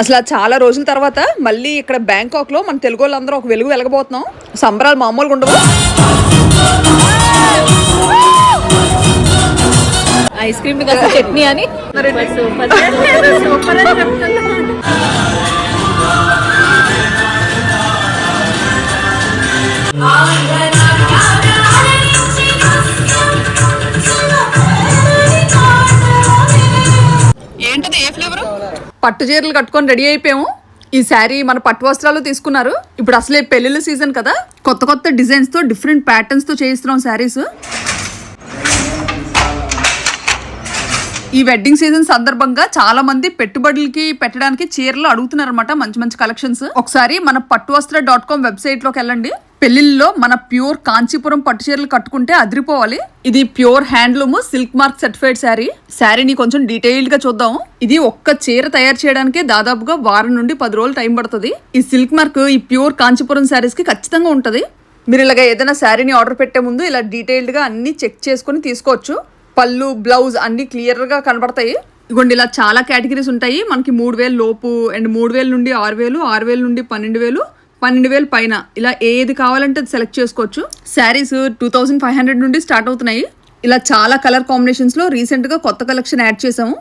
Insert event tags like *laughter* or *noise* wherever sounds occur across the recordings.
అసలు చాలా రోజుల తర్వాత మళ్ళీ ఇక్కడ బ్యాంకాక్లో మన తెలుగు వాళ్ళందరూ ఒక వెలుగు వెలగబోతున్నాం. సంబరాలు మామూలుగా ఉండవు. ఐస్ క్రీమ్ చట్నీ అని. ఏంటది పట్టు చీరలు కట్టుకొని రెడీ అయిపోయాము. ఈ శారీ మన పట్టు వస్త్రాలు తీసుకున్నారు. ఇప్పుడు అసలే పెళ్ళిళ్ళ సీజన్ కదా. కొత్త కొత్త డిజైన్స్తో డిఫరెంట్ ప్యాటర్న్స్తో చేయిస్తున్నాం శారీస్. ఈ వెడ్డింగ్ సీజన్ సందర్భంగా చాలా మంది పెట్టుబడులకి పెట్టడానికి చీరలు అడుగుతున్నారు అనమాట మంచి మంచి కలెక్షన్స్ ఒకసారి మన పట్టు వస్త్ర డాట్ కామ్ వెబ్సైట్లోకి వెళ్ళండి. పెళ్ళిళ్ళలో మన ప్యూర్ కాంచీపురం పట్టు చీరలు కట్టుకుంటే అదిరిపోవాలి. ఇది pure handloom silk mark certified sari. శారీని కొంచెం డీటెయిల్డ్గా చూద్దాం. ఇది ఒక్క చీర తయారు చేయడానికి దాదాపుగా వారం నుండి పది రోజులు టైం పడుతుంది. ఈ సిల్క్ మార్క్ ఈ ప్యూర్ కాంచీపురం శారీస్కి ఖచ్చితంగా ఉంటుంది. మీరు ఇలాగ ఏదైనా శారీని ఆర్డర్ పెట్టే ముందు ఇలా డీటెయిల్డ్గా అన్ని చెక్ చేసుకుని తీసుకోవచ్చు. పళ్ళు బ్లౌజ్ అన్ని క్లియర్గా కనబడతాయి. ఇగోండి ఇలా చాలా కేటగిరీస్ ఉంటాయి. మనకి మూడు వేలు లోపు అండ్ మూడు వేల నుండి ఆరు వేలు ఆరు వేల నుండి పన్నెండు వేలు పన్నెండు వేలు పైన. ఇలా ఏది కావాలంటే అది సెలెక్ట్ చేసుకోవచ్చు. Saris two thousand five hundred నుండి స్టార్ట్ అవుతున్నాయి. ఇలా చాలా కలర్ కాంబినేషన్స్లో రీసెంట్గా కొత్త కలెక్షన్ యాడ్ చేసాము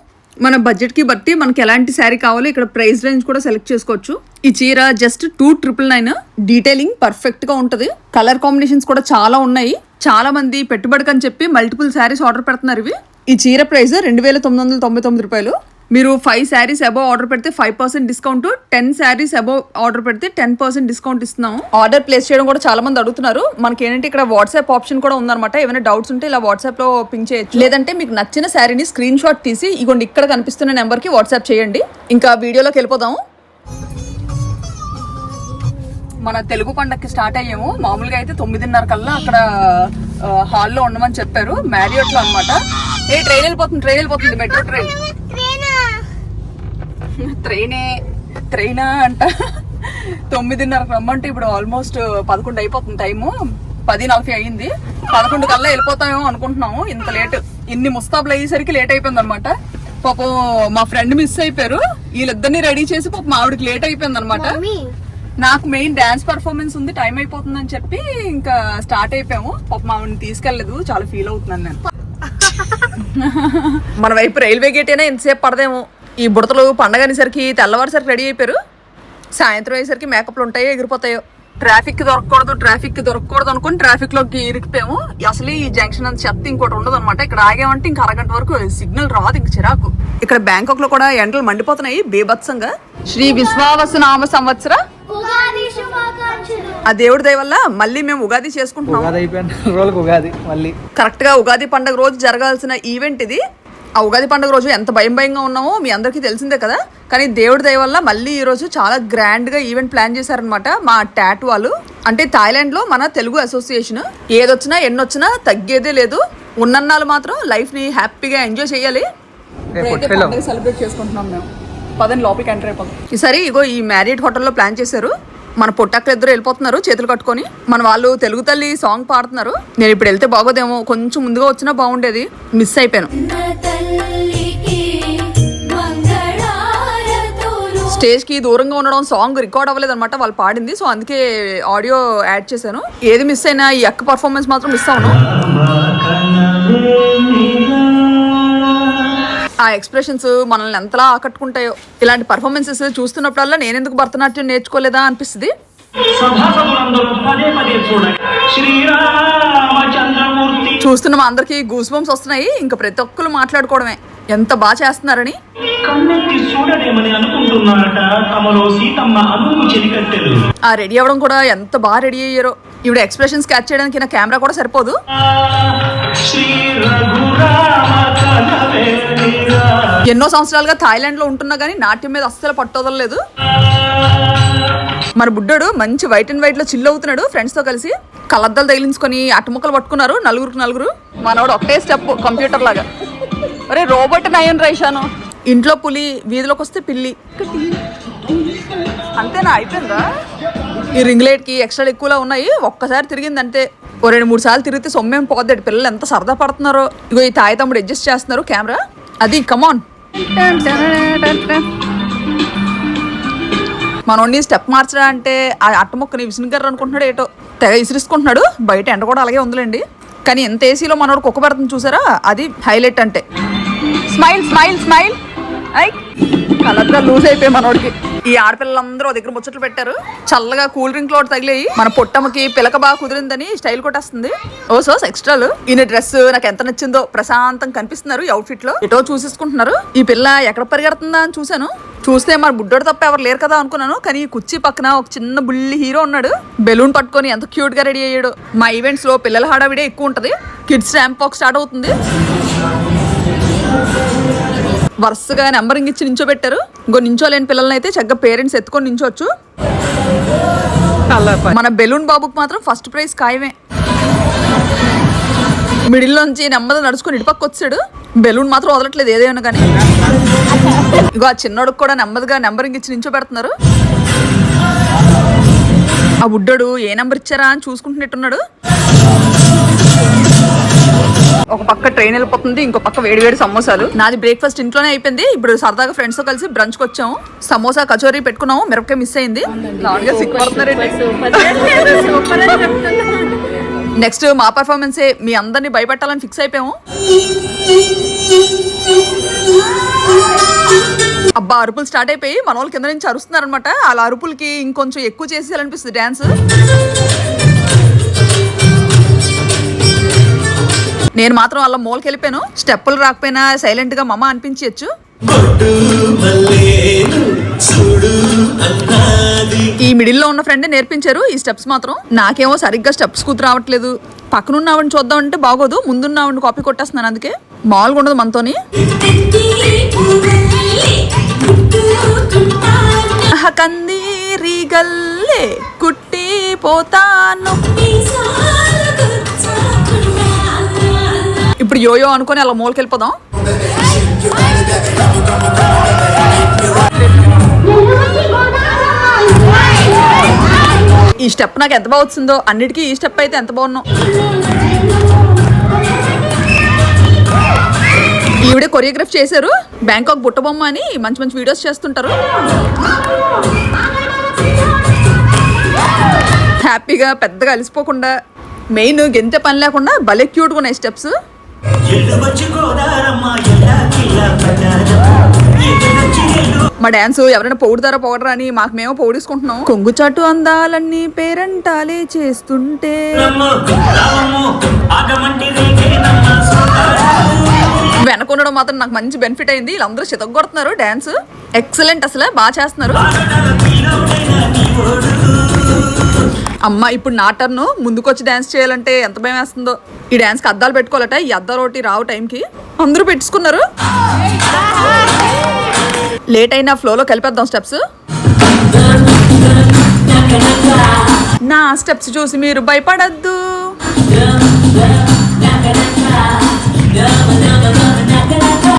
మన బడ్జెట్కి బట్టి మనకి ఎలాంటి శారీ కావాలో ఇక్కడ ప్రైస్ రేంజ్ కూడా సెలెక్ట్ చేసుకోవచ్చు. ఈ చీర just two triple nine detailing పర్ఫెక్ట్గా ఉంటది. కలర్ కాంబినేషన్స్ కూడా చాలా ఉన్నాయి. చాలా మంది పెట్టుబడికని చెప్పి మల్టిపుల్ శారీస్ ఆర్డర్ పెడుతున్నారు ఇవి. ఈ చీర ప్రైస్ రెండు వేల తొమ్మిది వందల తొంభై తొమ్మిది రూపాయలు. మీరు ఫైవ్ శారీస్ అబౌవ్ ఆర్డర్ పెడితే five percent discount ten saris above order పెడితే టెన్ పర్సెంట్ డిస్కౌంట్ ఇస్తున్నాము. ఆర్డర్ ప్లేస్ చేయడం కూడా చాలా మంది అడుగుతున్నారు. మనకి ఏంటంటే ఇక్కడ వాట్సాప్ ఆప్షన్ కూడా ఉందన్నమాట. ఏమైనా డౌట్స్ ఉంటే ఇలా వాట్సాప్లో పింక్ చేయొచ్చు. లేదంటే మీకు నచ్చిన శారీని స్క్రీన్ షాట్ తీసి ఇగోండి ఇక్కడ కనిపిస్తున్న నెంబర్కి వాట్సాప్ చేయండి. ఇంకా వీడియోలోకి వెళ్ళిపోదాం మన తెలుగు పండగకి స్టార్ట్ అయ్యాము. మామూలుగా అయితే తొమ్మిదిన్నర కల్లా అక్కడ హాల్లో ఉండమని చెప్పారు. మ్యారియట్లో అనమాట ఏ ట్రైన్ వెళ్ళిపోతుంది ట్రైన్ వెళ్ళిపోతుంది మెట్రో ట్రైన్ ట్రైనే ట్రైనా అంట. తొమ్మిదిన్నరకు రమ్మంటే ఇప్పుడు ఆల్మోస్ట్ పదకొండు అయిపోతుంది టైము. పది నలభై అయింది. పదకొండు కల్లా వెళ్ళిపోతామేమో అనుకుంటున్నాము. ఇంత లేట్. ఇన్ని ముస్తాబులు అయ్యేసరికి లేట్ అయిపోయింది అనమాట పాపం మా ఫ్రెండ్ మిస్ అయిపోయారు. వీళ్ళిద్దరిని రెడీ చేసి పాపం ఆవిడకి లేట్ అయిపోయింది అనమాట నాకు మెయిన్ డాన్స్ పర్ఫార్మెన్స్ ఉంది. టైం అయిపోతుందని చెప్పి ఇంకా స్టార్ట్ అయిపోయాము. పాపం ఆవిడని తీసుకెళ్ళేదు చాలా ఫీల్ అవుతున్నాను నేను. *laughs* మన వైపు రైల్వే గేట్ అయినా ఎంతసేపు పడదేమో. ఈ బుడతలు పండగ అనేసరికి తెల్లవారుసరికి రెడీ అయిపోయారు. సాయంత్రం అయ్యేసరికి మేకప్లు ఉంటాయో ఎగిరిపోతాయో. ట్రాఫిక్ దొరకకూడదు ట్రాఫిక్ దొరకకూడదు అనుకుని ట్రాఫిక్లోకి ఇరికిపోయాము. అసలు ఈ జంక్షన్ అంత చెత్త ఇంకోటి ఉండదు అనమాట ఇక్కడ ఆగామంటే ఇంకా అరగంట వరకు సిగ్నల్ రాదు ఇంక చిరాకు. ఇక్కడ బ్యాంకాక్లో కూడా ఎండలు మండిపోతున్నాయి బీభత్సంగా. శ్రీ విశ్వావసు నామ సంవత్సర. ఉగాది శుభాకాంక్షలు. ఆ దేవుడి దయ వల్ల మళ్ళీ మేము ఉగాది చేసుకుంటున్నాం. ఉగాది అయిపోయిన రోజులకు ఉగాది మళ్ళీ. కరెక్ట్గా ఉగాది పండుగ రోజు జరగాల్సిన ఈవెంట్ ఇది. ఆ ఉగాది పండుగ రోజు ఎంత భయం భయంగా ఉన్నామో మీ అందరికీ తెలిసిందే కదా. కానీ దేవుడి దయ వల్ల మళ్ళీ ఈ రోజు చాలా గ్రాండ్గా ఈవెంట్ ప్లాన్ చేశారనమాట మా టాట్ వాళ్ళు. అంటే థాయిలాండ్లో మన తెలుగు అసోసియేషన్ ఏదొచ్చినా ఎన్నొచ్చినా తగ్గేదే లేదు. ఉన్నన్నాళ్ళు మాత్రం లైఫ్ని హ్యాపీగా ఎంజాయ్ చేయాలి. సెలబ్రేట్ చేసుకుంటున్నాం మేము. పదని లోపలికి ఎంటర్ అయిపోతాం ఈసారి ఇగో ఈ మ్యారీడ్ హోటల్లో ప్లాన్ చేశారు. మన పొట్టక్కలు ఇద్దరు వెళ్ళిపోతున్నారు చేతులు కట్టుకొని. మన వాళ్ళు తెలుగు తల్లి సాంగ్ పాడుతున్నారు. నేను ఇప్పుడు వెళ్తే బాగోదేమో కొంచెం ముందుగా వచ్చినా బాగుండేది. మిస్ అయిపోయాను. స్టేజ్కి దూరంగా ఉండడం సాంగ్ రికార్డ్ అవ్వలేదు అనమాట వాళ్ళు పాడింది. సో అందుకే ఆడియో యాడ్ చేశాను. ఏది మిస్ అయినా ఈ అక్క పర్ఫార్మెన్స్ మాత్రం మిస్ అవును ఆ ఎక్స్ప్రెషన్స్ మనల్ని ఎంతలా ఆకట్టుకుంటాయో ఇలాంటి పర్ఫార్మెన్సెస్ చూస్తున్నప్పుడల్లా నేను ఎందుకు భరతనాట్యం నేర్చుకోలేదా అనిపిస్తుంది. సభాసదులందరూ పదే పదే చూడండి. శ్రీరామచంద్రమూర్తి. చూస్తున్న అందరికి గూస్ బంప్స్ వస్తున్నాయి. ఇంకా ప్రతి ఒక్కరు మాట్లాడుకోవడమే. ఎంత బాగా చేస్తున్నారని? కన్నెత్తి చూడలేమని అనుకుంటున్నారట తమలో సీతమ్మ అనువు చెలికత్తెలు ఆ రెడీ అవ్వడం కూడా ఎంత బాగా రెడీ అయ్యారో. ఇవిడ ఎక్స్ప్రెషన్స్ క్యాచ్ చేయడానికి నా కెమెరా కూడా సరిపోదు. ఎన్నో సంవత్సరాలుగా థాయిలాండ్లో ఉంటున్నా గానీ నాట్యం మీద అస్సలు పట్టొదలలేదు మన బుడ్డోడు మంచి వైట్ అండ్ వైట్లో చిల్ అవుతున్నాడు. ఫ్రెండ్స్తో కలిసి కలద్దలు తగిలించుకొని అటుముక్కలు పట్టుకున్నారు. నలుగురికి నలుగురు. మనవాడు ఒకటే స్టెప్ కంప్యూటర్ లాగా. అరే రోబోట్ నయన్ రైషాను ఇంట్లో పులి వీధిలోకి వస్తే పిల్లి. అంతేనా? అయిపోయిందా? ఈ రింగ్ లైట్కి ఎక్స్ట్రా ఎక్కువలో ఉన్నాయి. ఒక్కసారి తిరిగింది అంతే ఓ రెండు మూడు సార్లు తిరిగితే సొమ్మేం పోద్దాడు పిల్లలు ఎంత సరదా పడుతున్నారో. ఇగో ఈ తాయి తమ్ముడు అడ్జస్ట్ చేస్తున్నారు. కెమెరా అది కమాన్ మనోడిని స్టెప్ మార్చడా అంటే ఆ అట్ట మొక్కని విసునుగారు అనుకుంటున్నాడు ఏటో తెగ ఇసిరిసుకుంటున్నాడు బయట ఎండ కూడా అలాగే ఉందిలేండి. కానీ ఎంత ఏసీలో మనోడు కుక్క పెడుతుంది చూసారా? అది హైలైట్ అంటే. Smile smile smile. ఐ! కలర్గా లూజ్ అయిపోయి మనోడికి. ఈ ఆడపిల్లలందరూ దగ్గర ముచ్చట్లు పెట్టారు. చల్లగా కూల్ డ్రింక్ లోటు తగిలేయి. మన పొట్టమ్మకి పిలక బాగా కుదిరిందని స్టైల్ కొట్టేస్తుంది. ఓ సోస్ ఎక్స్ట్రాలు. ఈయన డ్రెస్ నాకు ఎంత నచ్చిందో ప్రశాంతం కనిపిస్తున్నారు ఈ అవుట్ఫిట్లో. ఎటో చూసేసుకుంటున్నారు. ఈ పిల్ల ఎక్కడ పరిగెడుతుందా అని చూశాను. చూస్తే మరి బుడ్డోడు తప్ప ఎవరు లేరు కదా అనుకున్నాను. కానీ ఈ కుర్చీ పక్కన ఒక చిన్న బుల్లి హీరో ఉన్నాడు. బెలూన్ పట్టుకొని ఎంత క్యూట్గా రెడీ అయ్యాడు. మా ఈవెంట్స్లో పిల్లల హడావిడే ఎక్కువ ఉంటది. కిడ్స్ ర్యాంప్ వాక్ స్టార్ట్ అవుతుంది. వరుసగా నెంబరింగ్ ఇచ్చి నించోబెట్టారు. ఇంకో నించోలేని పిల్లల్ని అయితే చక్కగా పేరెంట్స్ ఎత్తుకొని నించోవచ్చు. మన బెలూన్ బాబుకి మాత్రం ఫస్ట్ ప్రైజ్ ఖాయమే. మిడిల్ నుంచి నెమ్మది నడుచుకొని ఇటుపక్క వచ్చాడు. బెలూన్ మాత్రం వదలట్లేదు ఏదైనా కానీ. ఇగో ఆ చిన్నోడికి కూడా నెమ్మదిగా నెంబరింగ్ ఇచ్చి నించోబెడుతున్నారు. ఆ బుడ్డడు ఏ నెంబర్ ఇచ్చారా అని చూసుకుంటున్నట్టున్నాడు. ఒక పక్క ట్రైన్ వెళ్ళిపోతుంది ఇంకో పక్క వేడి వేడి సమోసాలు. నాది బ్రేక్ఫాస్ట్ ఇంట్లోనే అయిపోయింది. ఇప్పుడు సరదాగా ఫ్రెండ్స్తో కలిసి బ్రంచ్కి వచ్చాము. సమోసా కచోరీ పెట్టుకున్నాము. మిరపకాయ మిస్ అయింది. లావుగా సిగ్గుపడుతున్నారండి నెక్స్ట్ మా పర్ఫార్మెన్సే మీ అందరిని భయపెట్టాలని ఫిక్స్ అయిపోయాము. అబ్బా అరుపులు స్టార్ట్ అయిపోయి మన వాళ్ళు కింద నుంచి అరుస్తున్నారనమాట వాళ్ళ అలా అరుపులకి ఇంకొంచెం ఎక్కువ చేసేయాలనిపిస్తుంది డ్యాన్స్ నేను మాత్రం అలా మూలకి వెళ్ళిపోయాను స్టెప్పులు రాకపోయినా సైలెంట్గా మమ్మ ఈ మిడిల్లో ఉన్న ఫ్రెండ్ నేర్పించారు ఈ స్టెప్స్ మాత్రం నాకేమో సరిగ్గా స్టెప్స్ కూతురు రావట్లేదు పక్కనున్న ఆవిడని చూద్దామంటే బాగోదు ముందున్న ఆవిడని కాపీ కొట్టేస్తున్నాను అందుకే మామూలుగా ఉండదు మనతోని అహ కందీరి గల్లే కుట్టి పోతాను ఇప్పుడు యోయో అనుకొని అలా మూలకి వెళ్ళిపోదాం ఈ స్టెప్ నాకు ఎంత బాగా వచ్చిందో అన్నిటికీ ఈ స్టెప్ అయితే ఎంత బాగున్నాం ఈవిడ కొరియోగ్రాఫ్ చేశారు. బ్యాంకాక్ బుట్టబొమ్మ అని మంచి మంచి వీడియోస్ చేస్తుంటారు. హ్యాపీగా పెద్దగా అలసిపోకుండా మెయిన్ గెంతే పని లేకుండా భలే క్యూట్గా ఉన్నాయి స్టెప్స్ మా డాన్స్ ఎవరైనా పొగుడుతారా పొగడరా అని మాకు మేము పొగిడేసుకుంటున్నాం. కొంగుచాటు అందాలన్నీ పేరంటాలే చేస్తుంటే. వెనకొనడం మాత్రం నాకు మంచి బెనిఫిట్ అయింది. వీళ్ళందరూ చితగొడుతున్నారు డాన్స్. ఎక్సలెంట్ అసలు బాగా చేస్తున్నారు. అమ్మ ఇప్పుడు నా టర్న్ ముందుకొచ్చి డాన్స్ చేయాలంటే ఎంత భయం వేస్తుందో. ఈ డాన్స్కి అద్దాలు పెట్టుకోవాలట ఈ అద్దాలు ఒకటి రావు టైంకి. అందరూ పెట్టుకున్నారు. లేట్ అయినా ఫ్లోలో కలిపేద్దాం స్టెప్స్. నా స్టెప్స్ చూసి మీరు భయపడద్దు.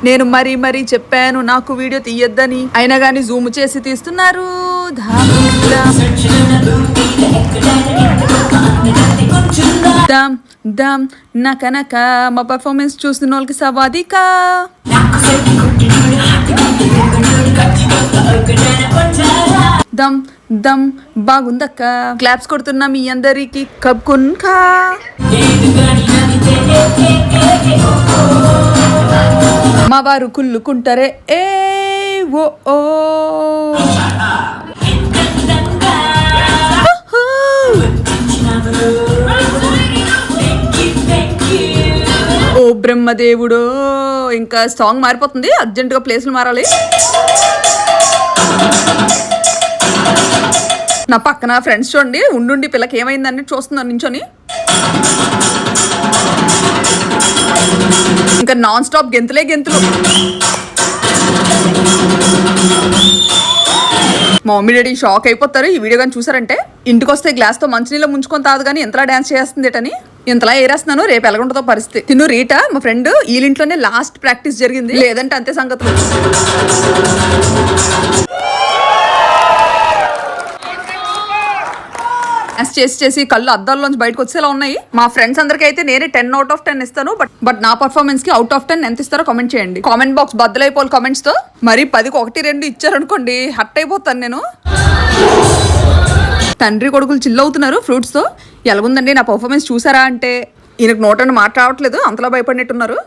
నేను మరీ మరీ చెప్పాను నాకు వీడియో తీయొద్దని. అయినా కానీ జూమ్ చేసి తీస్తున్నారు. దమ్ ధామ్. నకనక మా పర్ఫార్మెన్స్ చూసిన వాళ్ళకి సవాదికా. దమ్ దమ్ బాగుందక్క. క్లాప్స్ కొడుతున్నా మీ అందరికి. కబ్కున్ ఖా మా వారు కుళ్ళుకుంటారే. ఏ ఓ ఓ. ఓ బ్రహ్మదేవుడు ఇంకా సాంగ్ మారిపోతుంది. అర్జెంటుగా ప్లేస్లు మారాలి. నా పక్కన ఫ్రెండ్స్ చూడండి ఉండుండి పిల్లకి ఏమైందని చూస్తున్నారు నించొని. ఇంకా నాన్ స్టాప్ గెంతులే గెంతులు. మా మమ్మీ డాడీ షాక్ అయిపోతారు. ఈ వీడియో కానీ చూసారంటే ఇంటికి వస్తే గ్లాస్తో మంచినీళ్ళు ముంచుకొని తాదు కానీ ఎంతలా డ్యాన్స్ చేస్తుంది అని ఇంతలా ఏరేస్తున్నాను రేపు ఎలాగుంటుందో పరిస్థితి. తిను రీటా మా ఫ్రెండ్ వీళ్ళింట్లోనే లాస్ట్ ప్రాక్టీస్ జరిగింది. లేదంటే అంతే సంగతులు. డాన్స్ చేసి చేసి కళ్ళు అద్దాల్లోంచి బయటకు వచ్చేలా ఉన్నాయి. మా ఫ్రెండ్స్ అందరికీ అయితే నేనే టెన్ అవుట్ ఆఫ్ టెన్ ఇస్తాను. బట్ బట్ నా పర్ఫార్మెన్స్కి అవుట్ ఆఫ్ టెన్ ఎంత ఇస్తారో కామెంట్ చేయండి. కామెంట్ బాక్స్ బద్దలైపోవాలి కామెంట్స్తో. మరి పదికి ఒకటి రెండు ఇచ్చారనుకోండి హట్ అయిపోతాను నేను. తండ్రి కొడుకులు చిల్ అవుతున్నారు ఫ్రూట్స్తో. ఎలాగుందండి నా పర్ఫార్మెన్స్ చూసారా అంటే? ఈయనకు నోటని మాట రావట్లేదు అంతలా భయపడినట్టున్నారు.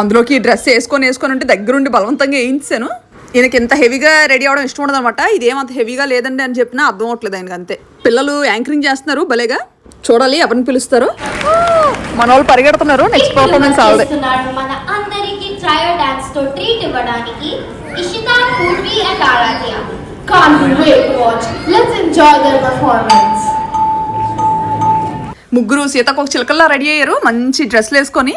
అందులోకి ఈ డ్రెస్ వేసుకొని వేసుకొని ఉంటే దగ్గరుండి బలవంతంగా వేయించాను ఈయనకి ఇంత హెవీగా రెడీ అవడం ఇష్టం ఉండదు అనమాట ఇదేం అంత హెవీగా లేదండి అని చెప్పినా అర్థం అవట్లేదు ఆయనకి అంతే. పిల్లలు యాంకరింగ్ చేస్తున్నారు భలేగా. చూడాలి ఎవరిని పిలుస్తారు. మన వాళ్ళు పరిగెడుతున్నారు నెక్స్ట్ పర్ఫార్మెన్స్ చేస్తున్నాడు మన అందరికి ట్రయల్ డాన్స్తో ట్రీట్ ఇవ్వడానికి Ishita Purvi and Aaradhya. Can't wait to watch. Let's enjoy their performance. ముగ్గురు సీతకొక చిలకల్లా రెడీ అయ్యారు మంచి డ్రెస్లు వేసుకొని.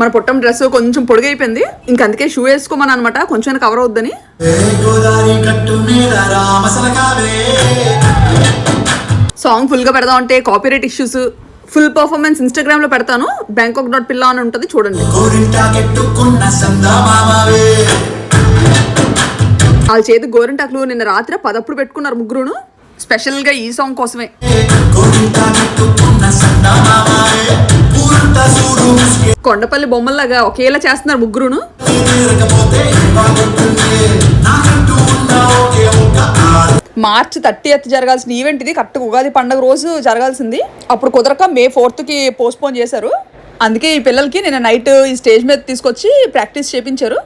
మన పుట్టం డ్రెస్ కొంచెం పొడుగైపోయింది. ఇంక అందుకే షూ వేసుకోమని అనమాట కొంచెం కవర్ అవుద్దని. సాంగ్ ఫుల్గా పెడదాం అంటే కాపీరైట్ ఇష్యూస్ ఫుల్ పర్ఫార్మెన్స్ ఇన్స్టాగ్రామ్లో పెడతాను. బ్యాంకాక్ డాట్ పిల్ల అని ఉంటుంది చూడండి. వాళ్ళ చేతి గోరింటాకులు నిన్న రాత్రి పదప్పుడు పెట్టుకున్నారు ముగ్గురును. స్పెషల్గా ఈ సాంగ్ కోసమే. కొండపల్లి బొమ్మల్లాగా ఒకేలా చేస్తున్నారు ముగ్గురును? మార్చ్ థర్టీ ఎత్ జరగాల్సిన ఈవెంట్ ఇది. కరెక్ట్ ఉగాది పండగ రోజు జరగాల్సింది. అప్పుడు కుదరక మే ఫోర్త్కి చేశారు. అందుకే ఈ పిల్లలకి నేను నైట్ ఈ స్టేజ్ మీద తీసుకొచ్చి ప్రాక్టీస్ చేపించారు.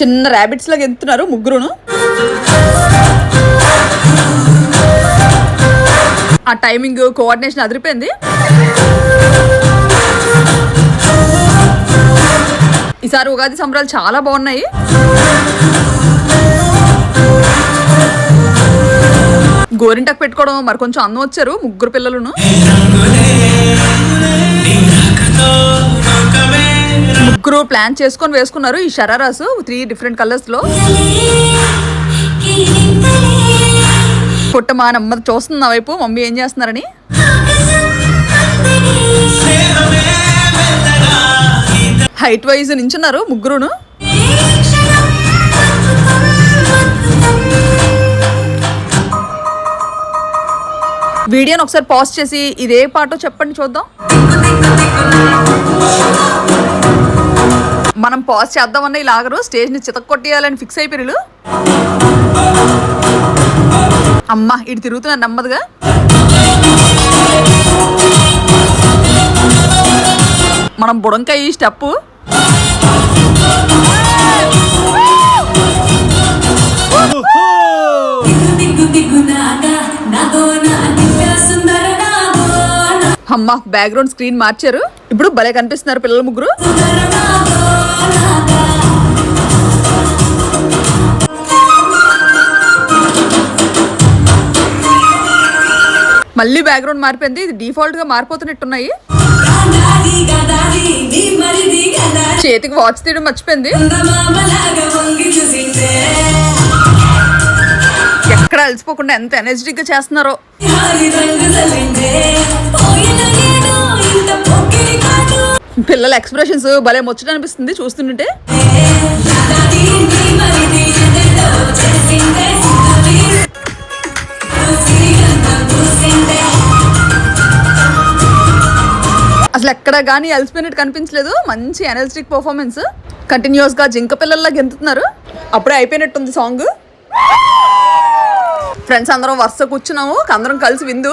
చిన్న ర్యాబిట్స్ లాగా ఎంతున్నారు ముగ్గురును. ఆ టైమింగ్ కోఆర్డినేషన్ అదిరిపోయింది. ఈసారి ఉగాది సంబరాలు చాలా బాగున్నాయి. గోరింటకు పెట్టుకోవడం మరి కొంచెం అందం వచ్చారు ముగ్గురు పిల్లలను. ముగ్గురు ప్లాన్ చేసుకొని వేసుకున్నారు ఈ షరారాసు త్రీ డిఫరెంట్ కలర్స్లో పుట్ట మా నమ్మది చూస్తుంది నా వైపు మమ్మీ ఏం చేస్తున్నారని? హైట్ వైజ్ నించున్నారు ముగ్గురును. వీడియోని ఒకసారి పాజ్ చేసి ఇదే పాటో చెప్పండి చూద్దాం. మనం పాజ్ చేద్దామన్న ఇలాగరు స్టేజ్ని చితక్కొట్టేయాలని ఫిక్స్ అయిపోయారు అమ్మా ఇటు తిరుగుతున్నారు నమ్మదుగా? మనం బుడంకాయ ఈ స్టెప్ అమ్మ బ్యాక్గ్రౌండ్ స్క్రీన్ మార్చారు. ఇప్పుడు భలే కనిపిస్తున్నారు పిల్లలు ముగ్గురు. మళ్ళీ బ్యాక్గ్రౌండ్ మారిపోయింది. ఇది డిఫాల్ట్గా మారిపోతున్నట్టున్నాయి. చేతికి వాచ్ తీయడం మర్చిపోయింది. ఎక్కడ అలసిపోకుండా ఎంత ఎనర్జెటిక్గా చేస్తున్నారో. పిల్లల ఎక్స్ప్రెషన్స్ భలే ముచ్చట అనిపిస్తుంది చూస్తుంటే. అసలు ఎక్కడ కానీ అలసిపోయినట్టు కనిపించలేదు. మంచి ఎనర్జెటిక్ పర్ఫార్మెన్స్ కంటిన్యూస్గా జింక పిల్లల్లా గెంతుతున్నారు. అప్పుడే అయిపోయినట్టుంది సాంగ్. ఫ్రెండ్స్ అందరం వరుస కూర్చున్నాము. అందరం కలిసి విందు.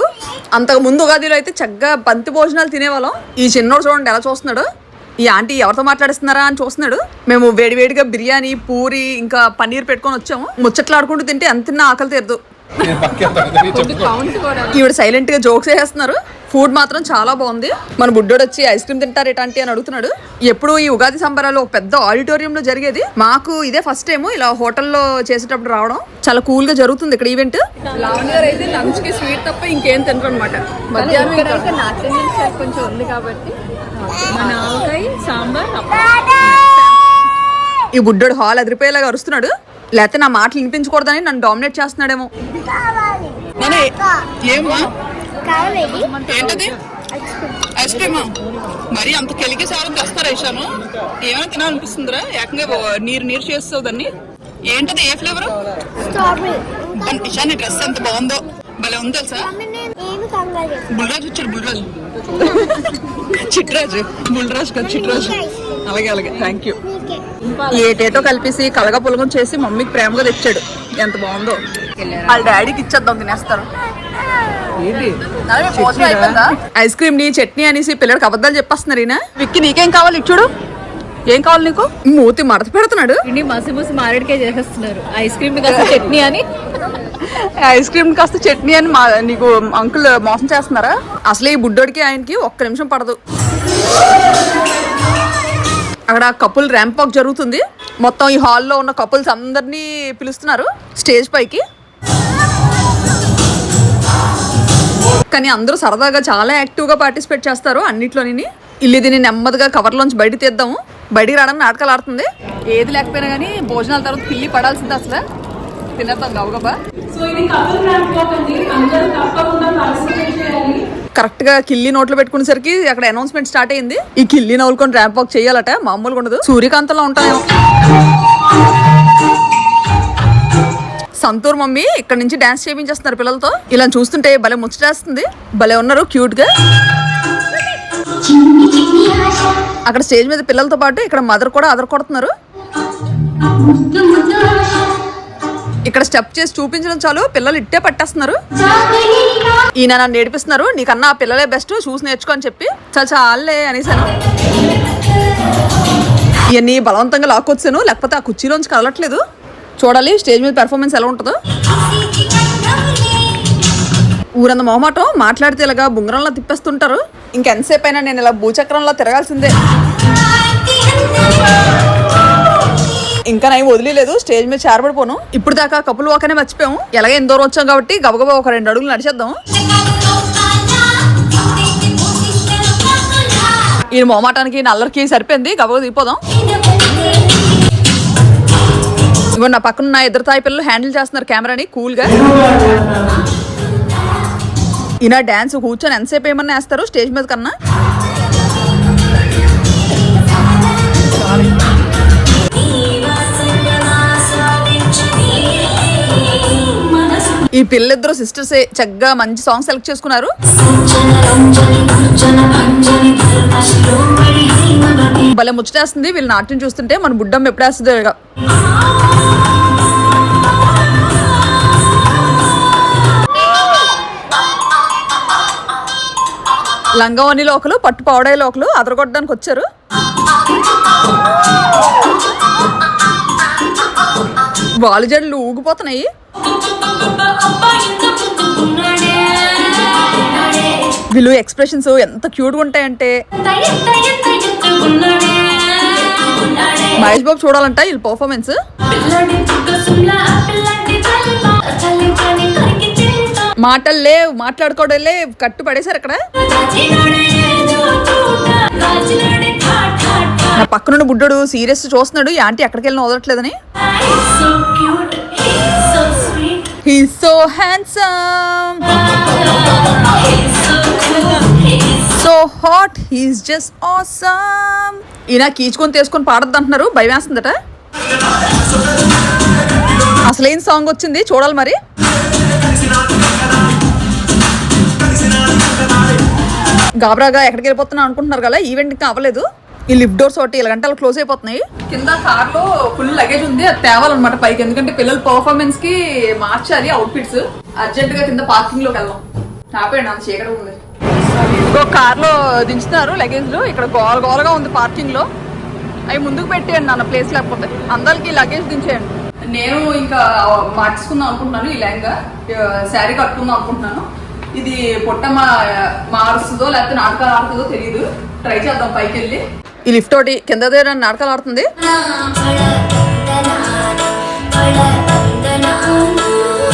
అంతకు ముందు ఉగాదిలో అయితే చక్కగా బంతి భోజనాలు తినేవాళ్ళం. ఈ చిన్నోడు చూడండి ఎలా చూస్తున్నాడు. ఈ ఆంటీ ఎవరితో మాట్లాడిస్తున్నారా అని చూస్తున్నాడు. మేము వేడివేడిగా బిర్యానీ పూరి ఇంకా పన్నీర్ పెట్టుకొని వచ్చాము. ముచ్చట్లాడుకుంటూ తింటే ఎంత తిన్నా ఆకలి తీరదు. ఈవిడ సైలెంట్గా జోక్స్ వేసేస్తున్నారు. ఫుడ్ మాత్రం చాలా బాగుంది. మన బుడ్డోడు వచ్చి ఐస్ క్రీమ్ తింటారు ఎటాంటి అని అడుగుతున్నాడు. ఎప్పుడు ఈ ఉగాది సంబరాలు ఒక పెద్ద ఆడిటోరియం లో జరిగేది. మాకు ఇదే ఫస్ట్ టైం ఇలా హోటల్లో చేసేటప్పుడు రావడం చాలా కూల్గా జరుగుతుంది ఇక్కడ ఈవెంట్ అయితే లంచ్కి స్వీట్ తప్ప ఇంకేం తినరు అనమాట కొంచెం ఉంది కాబట్టి. మన ఆవకాయ సాంబార్ ఈ బుడ్డోడు హాల్ అదిరిపోయేలాగా అరుస్తున్నాడు. లేకపోతే నా మాటలు వినిపించకూడదని నన్ను డామినేట్ చేస్తున్నాడేమో. ఏంటది? ఐస్ క్రీమా మరి అంత కెలికి సారం తెస్తారా ఇషాను ఏమైనా తినాలనిపిస్తుందిరా? ఏకంగా ఓ- నీరు నీరు చేస్తావు దాన్ని. ఏంటది ఏ ఫ్లేవర్ ఇషాని డ్రెస్ ఎంత బాగుందో. భలే ఉంది తెలుసా? బుల్రాజు వచ్చాడు బుల్రాజు. చిట్రా బుల్రాజు బుల్రాజు కదా చిట్రాజు. అలాగే అలాగే. థ్యాంక్ యూ ఏటేటో కలిపేసి కలగా పులగం చేసి మమ్మీకి ప్రేమగా తెచ్చాడు. ఎంత బాగుందో. వాళ్ళ డాడీకి ఇచ్చేద్దాం తినేస్తారు? ఐస్ క్రీమ్ని చట్నీ అనేసి పిల్లడికి అబద్ధాలు చెప్పేస్తున్నారు ఈయన. విక్కి నీకేం కావాలి? ఇచ్చుడు ఏం కావాలి నీకు? మూతి మడత పెడుతున్నాడు. ఇండి మసి మసి మారేడుకాయ చేసేస్తున్నారు. ఐస్ క్రీమ్ కాస్త చట్నీ అని. ఐస్ క్రీమ్ కాస్త చట్నీ అని మా నీకు అంకుల్ మోసం చేస్తున్నారా? అసలు ఈ బుడ్డోడికి ఆయనకి ఒక్క నిమిషం పడదు. అక్కడ కపుల్ ర్యాంప్ వాక్ జరుగుతుంది. మొత్తం ఈ హాల్లో ఉన్న కపుల్స్ అందరినీ పిలుస్తున్నారు స్టేజ్ పైకి. కానీ అందరూ సరదాగా చాలా యాక్టివ్గా పార్టిసిపేట్ చేస్తారు అన్నిట్లోని ఇల్లు దీన్ని నెమ్మదిగా కవర్లోంచి బయట తీద్దాము. బయటికి రావడానికి నాటకాలు ఆడుతుంది. ఏది లేకపోయినా కానీ భోజనాల తర్వాత పిల్లి పడాల్సింది అసలు. తినేద్దాం గబగబా. కరెక్ట్ కరెక్ట్గా కిల్లి నోట్లో పెట్టుకునేసరికి అక్కడ అనౌన్స్మెంట్ స్టార్ట్ అయింది ఈ కిల్లి నవ్వులుకొని ర్యాంప్ వాక్ చేయాలట మామూలుగా ఉండదు. సూర్యకాంతంలో ఉంటాను సంతూర్ మమ్మీ ఇక్కడ నుంచి డాన్స్ చేయించేస్తున్నారు పిల్లలతో. ఇలా చూస్తుంటే భలే ముచ్చటేస్తుంది. భలే ఉన్నారు క్యూట్గా అక్కడ స్టేజ్ మీద పిల్లలతో పాటు ఇక్కడ మదర్ కూడా అదర్ కొడుతున్నారు ఇక్కడ స్టెప్ చేసి చూపించడం చాలు. పిల్లలు ఇట్టే పట్టేస్తున్నారు. ఈయన నన్ను నేర్పిస్తున్నారు. నీకన్నా ఆ పిల్లలే బెస్ట్. చూసి నేర్చుకో అని చెప్పి. చాలా చాలే అనేసాను. ఇవన్నీ బలవంతంగా లాక్కొచ్చాను. లేకపోతే ఆ కుర్చీలోంచి కదలట్లేదు. చూడాలి స్టేజ్ మీద పెర్ఫార్మెన్స్ ఎలా ఉంటుందో. ఊరంత మొహమాటం. మాట్లాడితే ఇలాగా బుంగరంలా తిప్పేస్తుంటారు. ఇంకెంతసేపు అయినా నేను ఇలా భూచక్రంలో తిరగాల్సిందే. ఇంకా నేను వదిలేదు స్టేజ్ మీద చేరబడిపోను. ఇప్పుడు దాకా కపుల్ వాకనే మర్చిపోయాము. ఎలాగ ఎంతో వచ్చాం కాబట్టి గబగబా ఒక రెండు అడుగులు నడిచేద్దాం ఈయన మొహమాటానికి నల్లరికి సరిపోయింది గబగబా దిగిపోదాం. ఇవ్వండి నా పక్కన నా ఇద్దరు తాయి పిల్లలు హ్యాండిల్ చేస్తున్నారు కెమెరాని కూల్గా. ఈయన డ్యాన్స్ కూర్చొని ఎంతసేపు ఏమన్నా వేస్తారు స్టేజ్ మీద కన్నా? ఈ పిల్లిద్దరు సిస్టర్స్ చక్కగా మంచి సాంగ్ సెలెక్ట్ చేసుకున్నారు. భలే ముచ్చటేస్తుంది. వీళ్ళ నాట్యం చూస్తుంటే మన బుడ్డమ్మ ఎప్పుడేస్తుంది వేస్తుందో ఇక. లోకలు పట్టు పావడాయి లోకలు అదరగొట్టడానికి వచ్చారు. వాళ్ళ జడలు ఊగిపోతున్నాయి. వీళ్ళు ఎక్స్ప్రెషన్స్ ఎంత క్యూట్గా ఉంటాయంటే. మహేష్ బాబు చూడాలంట వీళ్ళ పర్ఫార్మెన్స్ మాటలు లేవు మాట్లాడుకోవడం లేవు కట్టు పడేశారు అక్కడ. నా పక్కనున్న బుడ్డోడు సీరియస్ చూస్తున్నాడు ఈ ఆంటీ ఎక్కడికి వెళ్ళినా వదలట్లేదని. He so handsome so hot he's just awesome ఈయన కీచుకొని తీసుకొని పాడద్దు అంటున్నారు భయం వేస్తుందట. అసలు ఏం సాంగ్ వచ్చింది? చూడాలి మరి. గాబరాగా ఎక్కడికి వెళ్ళిపోతున్నా అనుకుంటున్నారు కదా ఈవెంట్కి అవ్వలేదు. ఈ లిఫ్ట్ డోర్స్ ఒకటి ఇలా గంటలు క్లోజ్ అయిపోతున్నాయి. కింద కార్లో ఫుల్ లగేజ్ ఉంది అది తేవాలన్నమాట పైకి. ఎందుకంటే పిల్లల పర్ఫార్మెన్స్కి మార్చాలి అవుట్ఫిట్స్ అర్జెంట్గా కింద పార్కింగ్లోకి వెళ్దాం ఆపేయండి అంత చీకటి ఉంది. ఇంకో కార్లో దించుతున్నారు లగేజ్లు. ఇక్కడ గోల గోలగా ఉంది పార్కింగ్లో. అవి ముందుకు పెట్టేయండి నాన్న ప్లేస్ లేకపోతే. అందరికి లగేజ్ దించేయండి. నేను ఇంకా మార్చుకుందాం అనుకుంటున్నాను ఈ లెహంగా. శారీ కట్టుకుందాం అనుకుంటున్నాను. ఇది పొట్ట మా మారుస్తుందో లేకపోతే నాటకాలు ఆడుతుందో తెలియదు ట్రై చేద్దాం పైకి వెళ్ళి ఈ లిఫ్ట్ ఒకటి కింద దగ్గర నాటకాలు ఆడుతుంది.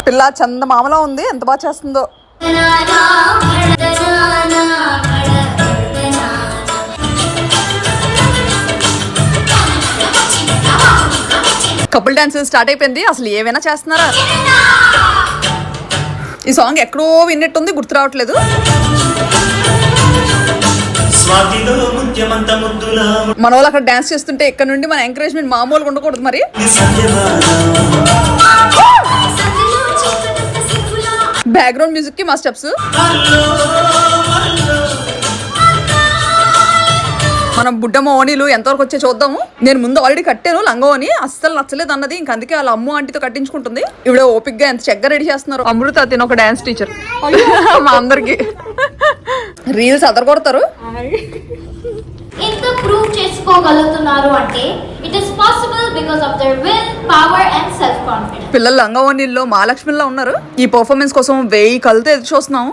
పిల్ల చంద మామలో ఉంది. ఎంత బాగా చేస్తుందో. కపుల్ డాన్స్ స్టార్ట్ అయిపోయింది. అసలు ఏమైనా చేస్తున్నారా? ఈ సాంగ్ ఎక్కడో విన్నట్టుంది. గుర్తు రావట్లేదు. మన వాళ్ళు అక్కడ డాన్స్ చేస్తుంటే ఇక్కడ నుండి మన ఎంకరేజ్మెంట్ మామూలుగా ఉండకూడదు మరి. బ్యాక్గ్రౌండ్ మ్యూజిక్కి మా స్టెప్స్ మన బుడ్డమ్మ ఓనీలు ఎంతవరకు వచ్చే చూద్దాము? నేను ముందు ఆల్రెడీ కట్టాను లంగోని అస్సలు నచ్చలేదు అన్నది. ఇంక అందుకే వాళ్ళ అమ్ము ఆంటీతో కట్టించుకుంటుంది. ఇవిడ ఓపిక్గా ఎంత చెగ్గ రెడీ చేస్తున్నారు. అమృత తిన ఒక డాన్స్ టీచర్ మా అందరికి. రీల్స్ అదర కొడతారు ఇంత ప్రూవ్ చేసుకోగలుగుతున్నారు అంటే it is possible because of the will power and self confidence పిల్లలు లంగవనీల్లో మహాలక్ష్మిలో ఉన్నారు. ఈ పర్ఫార్మెన్స్ కోసం వెయ్యి కలతో ఎదురు చూస్తున్నాము.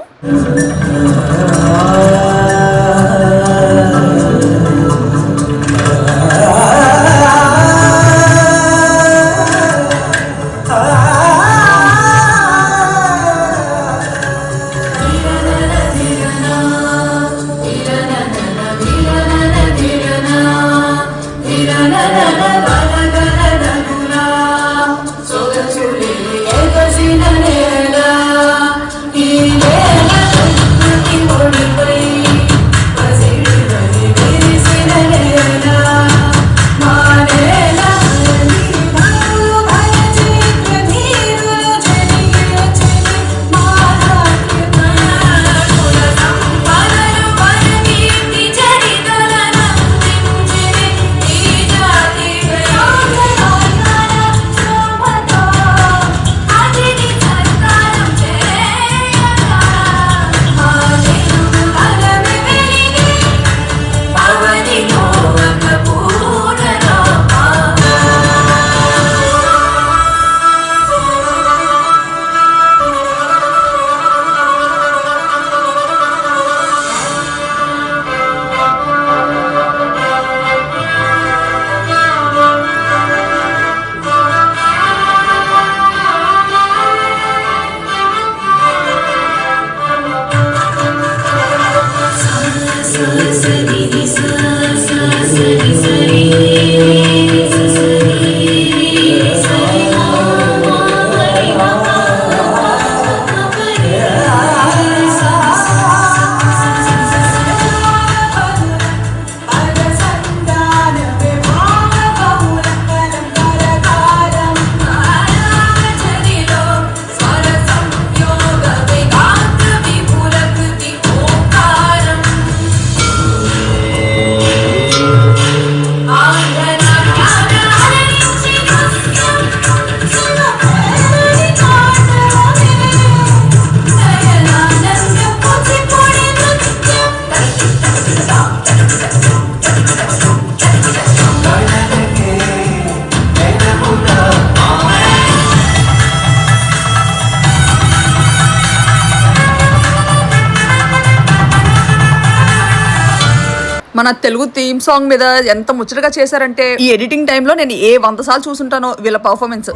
మన తెలుగు థీమ్ సాంగ్ మీద ఎంత ముచ్చటగా చేశారంటే ఈ ఎడిటింగ్ టైంలో నేను ఏ వంద సార్లు చూసుంటానో వీళ్ళ పర్ఫార్మెన్స్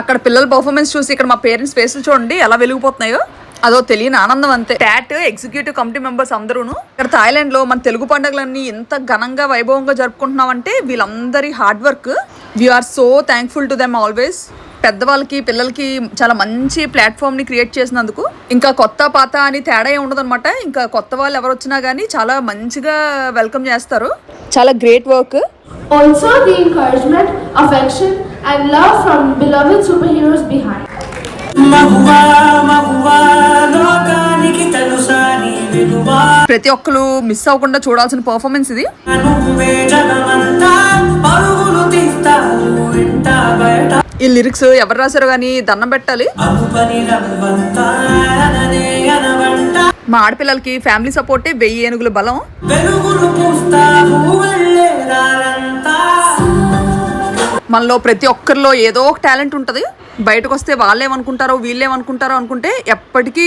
అక్కడ పిల్లల పర్ఫార్మెన్స్ చూసి ఇక్కడ మా పేరెంట్స్ ఫేస్లు చూడండి ఎలా వెలిగిపోతున్నాయో. అదో తెలియని ఆనందం అంతే. టాట్ ఎగ్జిక్యూటివ్ కమిటీ మెంబర్స్ అందరూను ఇక్కడ థాయిలాండ్లో మన తెలుగు పండుగలన్నీ ఎంత ఘనంగా వైభవంగా జరుపుకుంటున్నామంటే వీళ్ళందరి hard work we're so thankful to them always పెద్దవాళ్ళకి పిల్లలకి చాలా మంచి ప్లాట్ఫామ్ని క్రియేట్ చేసినందుకు ఇంకా కొత్త పాత అని తేడా ఉండదన్నమాట. ఇంకా కొత్త వాళ్ళు ఎవరు వచ్చినా కానీ చాలా మంచిగా వెల్కమ్ చేస్తారు. చాలా great work Also, the encouragement, affection, and love from beloved superheroes behind. మగువా మగువా లోకానికి తెలుసా నీ విలువా? ప్రతి ఒక్కరు మిస్ అవ్వకుండా చూడాల్సిన పర్ఫార్మెన్స్ ఇది. నువ్వే జగమంతా పరుగులు తీస్తావు ఇంట బయట. ఈ లిరిక్స్ ఎవరు రాశారో కానీ దండం పెట్టాలి. మా ఆడపిల్లలకి ఫ్యామిలీ సపోర్టే వెయ్యి ఏనుగుల బలం. మనలో ప్రతి ఒక్కరిలో ఏదో ఒక టాలెంట్ ఉంటుంది. బయటకు వస్తే వాళ్ళేమనుకుంటారో వీళ్ళేమనుకుంటారో అనుకుంటే ఎప్పటికీ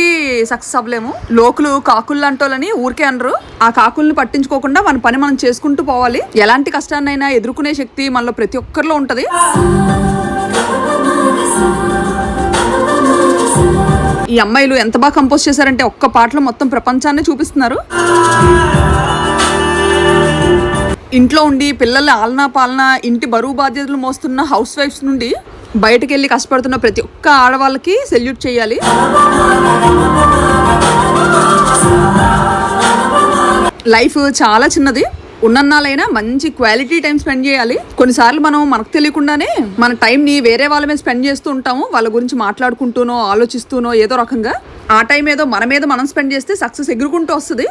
సక్సెస్ అవ్వలేము. లోకులు కాకులు అంటోళ్ళని ఊరికే అనరు. ఆ కాకుల్ని పట్టించుకోకుండా మన పని మనం చేసుకుంటూ పోవాలి. ఎలాంటి కష్టాన్నైనా ఎదుర్కొనే శక్తి మనలో ప్రతి ఒక్కరిలో ఉంటుంది. ఈ అమ్మాయిలు ఎంత బాగా కంపోజ్ చేశారంటే ఒక్క పాటలో మొత్తం ప్రపంచాన్ని చూపిస్తున్నారు. ఇంట్లో ఉండి పిల్లల ఆలనా పాలన ఇంటి బరువు బాధ్యతలు మోస్తున్న హౌస్ వైఫ్స్ నుండి బయటకు వెళ్ళి కష్టపడుతున్న ప్రతి ఒక్క ఆడవాళ్ళకి సెల్యూట్ చేయాలి. లైఫ్ చాలా చిన్నది. ఉన్నన్నాళ్ళైనా మంచి క్వాలిటీ టైం స్పెండ్ చేయాలి. కొన్నిసార్లు మనం మనకు తెలియకుండానే మన టైంని వేరే వాళ్ళ మీద స్పెండ్ చేస్తూ ఉంటాము. వాళ్ళ గురించి మాట్లాడుకుంటూనో ఆలోచిస్తూనో ఏదో రకంగా ఆ టైం ఏదో మన మీద మనం స్పెండ్ చేస్తే సక్సెస్ ఎగురుకుంటూ వస్తుంది.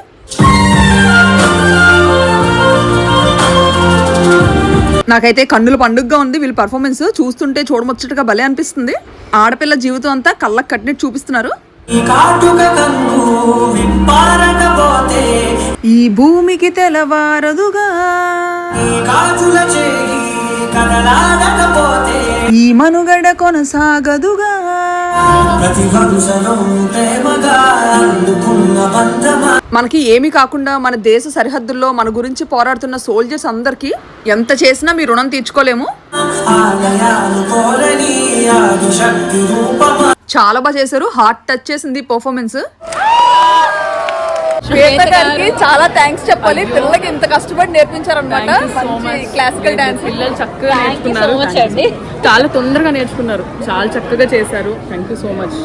నాకైతే కన్నుల పండుగగా ఉంది. వీళ్ళ పర్ఫార్మెన్స్ చూస్తుంటే చూడముచ్చటగా భలే అనిపిస్తుంది. ఆడపిల్ల జీవితం అంతా కళ్ళకు కట్టినట్టు చూపిస్తున్నారు. ఈ భూమికి తెలవారదుగా ఈ మనుగడ కొనసాగదుగా. మనకి ఏమీ కాకుండా మన దేశ సరిహద్దుల్లో మన గురించి పోరాడుతున్న సోల్జర్స్ అందరికీ ఎంత చేసినా మీ రుణం తీర్చుకోలేము. చాలా బాగా చేశారు. హార్ట్ టచ్ చేసింది పర్ఫార్మెన్స్ శ్వేత గారికి చాలా థ్యాంక్స్ చెప్పాలి. పిల్లలకి ఇంత కష్టపడి నేర్పించారనమాట క్లాసికల్ డాన్స్ పిల్లలు చక్కగా నేర్చుకున్నారు. చాలా తొందరగా నేర్చుకున్నారు. చాలా చక్కగా చేశారు. థ్యాంక్ యూ సో మచ్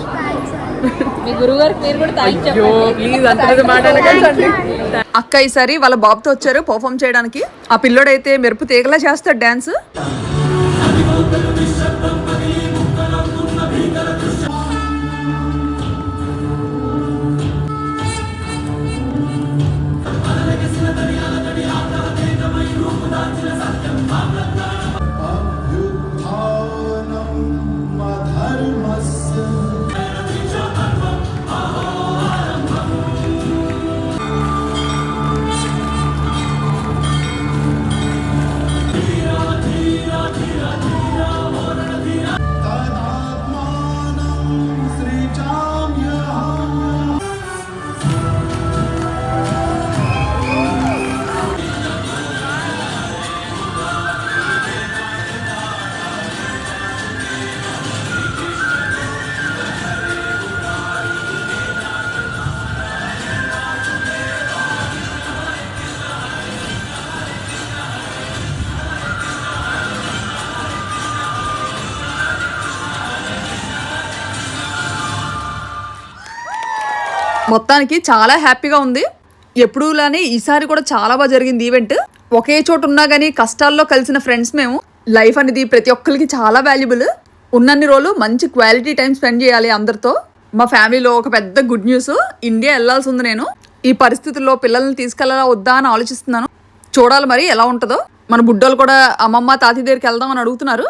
మీ గురువు కూడా ప్లీజ్ మాట. అక్క ఈసారి వాళ్ళ బాబుతో వచ్చారు పర్ఫామ్ చేయడానికి. ఆ పిల్లోడైతే మెరుపు తీగలా చేస్తాడు డాన్స్ మొత్తానికి చాలా హ్యాపీగా ఉంది. ఎప్పుడూలానే ఈసారి కూడా చాలా బాగా జరిగింది ఈవెంట్. ఒకే చోట ఉన్నా కానీ కష్టాల్లో కలిసిన ఫ్రెండ్స్ మేము. లైఫ్ అనేది ప్రతి ఒక్కరికి చాలా వాల్యుబుల్. ఉన్నన్ని రోజులు మంచి క్వాలిటీ టైం స్పెండ్ చేయాలి అందరితో. మా ఫ్యామిలీలో ఒక పెద్ద గుడ్ న్యూస్. ఇండియా వెళ్ళాల్సి ఉంది నేను. ఈ పరిస్థితుల్లో పిల్లల్ని తీసుకెళ్ళాలా వద్దా అని ఆలోచిస్తున్నాను. చూడాలి మరి ఎలా ఉంటుందో. మన బుడ్డోలు కూడా అమ్మమ్మ తాతయ్య దగ్గరికి వెళ్దాం అని అడుగుతున్నారు.